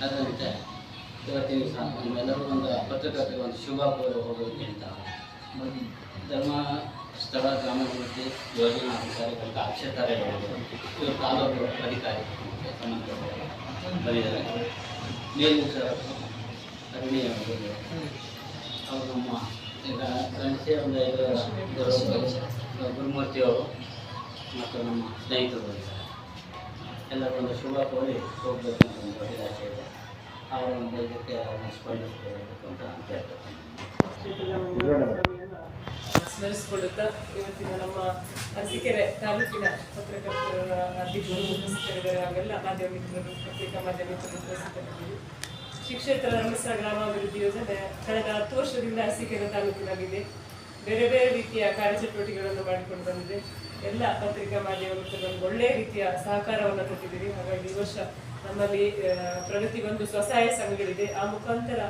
ಅದರಂತೆ ಇವತ್ತಿನ ದಿವಸ ನಮ್ಮೆಲ್ಲರಿಗೂ ಒಂದು ಪತ್ರಕರ್ತರಿಗೆ ಒಂದು ಶುಭ ಕೋರಿ ಹೋಗೋದಕ್ಕೆ ಅಂತ ಧರ್ಮ, ಸ್ಥಳ ಗ್ರಾಮಾಭಿವೃದ್ಧಿ ಯೋಜನಾ ಅಧಿಕಾರಿಗಳಿಗೆ ಅಕ್ಷತಾರೆಗಳು ಇವರು ತಾಲೂಕು ಅಧಿಕಾರಿ ಬಂದಿದ್ದಾರೆ ಮೇಲಿನ ಸರ್ ಅರಣ್ಯ ಅವರು ನಮ್ಮ ಈಗ ಗಣಸೆ ಒಂದು ಗುರುಮೂರ್ತಿಯವರು ಮತ್ತು ನಮ್ಮ ಸ್ನೇಹಿತರು ಬಂದಿದ್ದಾರೆ ಎಲ್ಲರಿಗೂ ಒಂದು ಶುಭ ಕೋರಿ ಹೋಗಬೇಕು ಅಂತ ಒಂದು ಆಸೆ ಇದೆ. ಅವರ ಒಂದು ಇದಕ್ಕೆ ಅವ್ರನ್ನ ಸ್ಪಂದಿಸಬೇಕು ಅಂತ ಕೇಳ್ಕೊತೀನಿ ಸ್ಮರಿಸಿಕೊಳ್ಳುತ್ತಾ ಇವತ್ತಿನ ನಮ್ಮ ಅರಸೀಕೆರೆ ತಾಲೂಕಿನ ಪತ್ರಕರ್ತರ ಅಧ್ಯಕ್ಷರು ಉಪಸ್ಥಿತರಿದ್ದಾರೆ ಹಾಗೆಲ್ಲ ಮಾಧ್ಯಮ ಮಿತ್ರರು ಪತ್ರಿಕಾ ಮಾಧ್ಯಮ ಮಿತ್ರರು ಉಪಸ್ಥಿತರಿದ್ದೀವಿ ಶಿಕ್ಷೇತ್ರ ಧರ್ಮಸ್ಥಳ ಗ್ರಾಮಾಭಿವೃದ್ಧಿ ಯೋಜನೆ ಕಳೆದ ಹತ್ತು ವರ್ಷದಿಂದ ಹಸಿಕೆರೆ ತಾಲೂಕಿನಲ್ಲಿದೆ ಬೇರೆ ಬೇರೆ ರೀತಿಯ ಕಾರ್ಯಚಟುವಟಿಕೆಗಳನ್ನು ಮಾಡಿಕೊಂಡು ಬಂದಿದೆ ಎಲ್ಲ ಪತ್ರಿಕಾ ಮಾಧ್ಯಮ ಒಂದು ಒಳ್ಳೆ ರೀತಿಯ ಸಹಕಾರವನ್ನು ಕೊಟ್ಟಿದ್ದೀರಿ. ಹಾಗಾಗಿ ಈ ವರ್ಷ ನಮ್ಮಲ್ಲಿ ಆ, ಪ್ರಗತಿ ಒಂದು ಸ್ವಸಹಾಯ ಸಂಘಗಳಿದೆ. ಆ ಮುಖಾಂತರ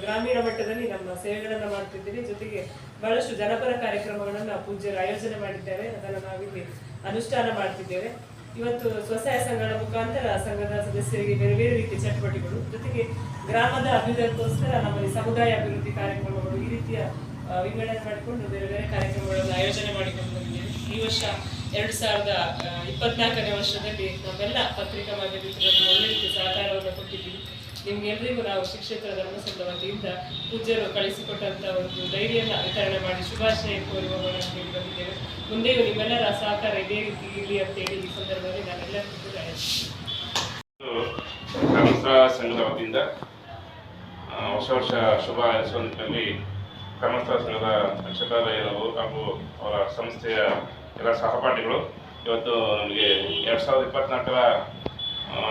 ಗ್ರಾಮೀಣ ಮಟ್ಟದಲ್ಲಿ ನಮ್ಮ ಸೇವೆಗಳನ್ನು ಮಾಡ್ತಿದ್ದೀವಿ ಜೊತೆಗೆ ಬಹಳಷ್ಟು ಜನಪರ ಕಾರ್ಯಕ್ರಮಗಳನ್ನು ಪೂಜ್ಯರು ಆಯೋಜನೆ ಮಾಡಿದ್ದಾರೆ. ಅದನ್ನು ನಾವಿಲ್ಲಿ ಅನುಷ್ಠಾನ ಮಾಡ್ತಿದ್ದೇವೆ. ಇವತ್ತು ಸ್ವಸಹಾಯ ಸಂಘಗಳ ಮುಖಾಂತರ ಸಂಘದ ಸದಸ್ಯರಿಗೆ ಬೇರೆ ಬೇರೆ ರೀತಿಯ ಚಟುವಟಿಕೆಗಳು. ಜೊತೆಗೆ ಗ್ರಾಮದ ಅಭಿವೃದ್ಧಿಗೋಸ್ಕರ ನಮ್ಮಲ್ಲಿ ಸಮುದಾಯ ಅಭಿವೃದ್ಧಿ ಕಾರ್ಯಕ್ರಮಗಳು ಈ ರೀತಿಯ ವಿಂಗಡಣೆ ಮಾಡಿಕೊಂಡು ಬೇರೆ ಬೇರೆ ಕಾರ್ಯಕ್ರಮಗಳನ್ನು ಆಯೋಜನೆ ವರ್ಷ, ಎರಡು ಸಾವಿರದ ಇಪ್ಪತ್ನಾಲ್ಕನೇ ವರ್ಷದಲ್ಲಿ ನಮ್ಮೆಲ್ಲ ಪತ್ರಿಕಾ ಮಾಧ್ಯಮಿಕರನ್ನು ಒಳ್ಳೆ ರೀತಿ ಸಹಕಾರವನ್ನು ಕೊಟ್ಟಿದ್ದೀವಿ. ನಿಮ್ಗೆಲ್ಲರಿಗೂ ನಾವು ಶಿಕ್ಷಕರ ಧರ್ಮಸಂಘ ವತಿಯಿಂದ ಪೂಜ್ಯರು ಕಳಿಸಿಕೊಟ್ಟಂಥ ಒಂದು ಧೈರ್ಯನ ವಿತರಣೆ ಮಾಡಿ ಶುಭಾಶಯ ಕೋರುವ ಹೇಳಿ ಬಂದಿದ್ದೇವೆ. ಮುಂದೆಯೂ ನಿಮ್ಮೆಲ್ಲರ ಸಹಕಾರ ಇದೇ ರೀತಿ ಇರಲಿ ಅಂತ ಹೇಳಿ ಈ ಸಂದರ್ಭದಲ್ಲಿ ನಾನೆಲ್ಲರಿಗೂ ಕೂಡ ಸಂಘದ ವತಿಯಿಂದ ಹೊಸ ವರ್ಷ ಶುಭ ಹಾರೈಸುವ ನಿಟ್ಟಿನಲ್ಲಿ ಧರ್ಮಸ್ಥಳ ಸಂಘದ ಅಕ್ಷತಾಲಯರು ಹಾಗೂ ಅವರ ಸಂಸ್ಥೆಯ ಎಲ್ಲ ಸಹಪಾಠಿಗಳು ಇವತ್ತು ನಮಗೆ ಎರಡು ಸಾವಿರದ ಇಪ್ಪತ್ನಾಲ್ಕರ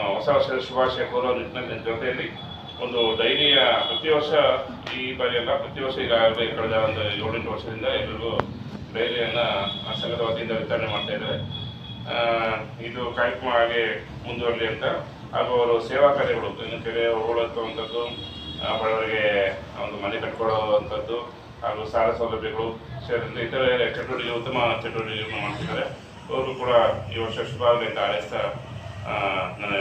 ಹೊಸ ವರ್ಷದ ಶುಭಾಶಯ ಕೋರೋ ನಿಟ್ಟಿನಲ್ಲಿ ಜೊತೆಯಲ್ಲಿ ಒಂದು ಡೈರಿಯ ಪ್ರತಿ ವರ್ಷ ಈ ಬಾರಿ ಅಲ್ಲ ಪ್ರತಿ ವರ್ಷ ಈಗಾಗಲೇ ಕಳೆದ ಒಂದು ಏಳೆಂಟು ವರ್ಷದಿಂದ ಎಲ್ಲರಿಗೂ ಡೈರಿಯನ್ನು ಸಂಘದ ವತಿಯಿಂದ ವಿತರಣೆ ಮಾಡ್ತಾ ಇದ್ದಾರೆ. ಇದು ಕಾರ್ಯಕ್ರಮ ಹಾಗೆ ಮುಂದುವರಲಿ ಅಂತ ಹಾಗೂ ಅವರು ಸೇವಾ ಕಾರ್ಯಗಳು ಇನ್ನು ಕೆರೆ ಹೂಳೆತ್ತುವಂಥದ್ದು ಆ, ಬಡವರಿಗೆ ಒಂದು ಮನೆ ಕಟ್ಕೊಡುವಂಥದ್ದು ಹಾಗೂ ಸಾಲ ಸೌಲಭ್ಯಗಳು ಸೇರಿದಂತೆ ಇತರೆ ಚಟುವಟಿಕೆ, ಉತ್ತಮ ಚಟುವಟಿಕೆಗಳನ್ನು ಮಾಡ್ತಿದ್ದಾರೆ. ಅವರು ಕೂಡ ಈ ವರ್ಷ ಶುಭ ಆಗಲಿ ಅಂತ ಹಾರೈಸ್ತಾ ನನ್ನ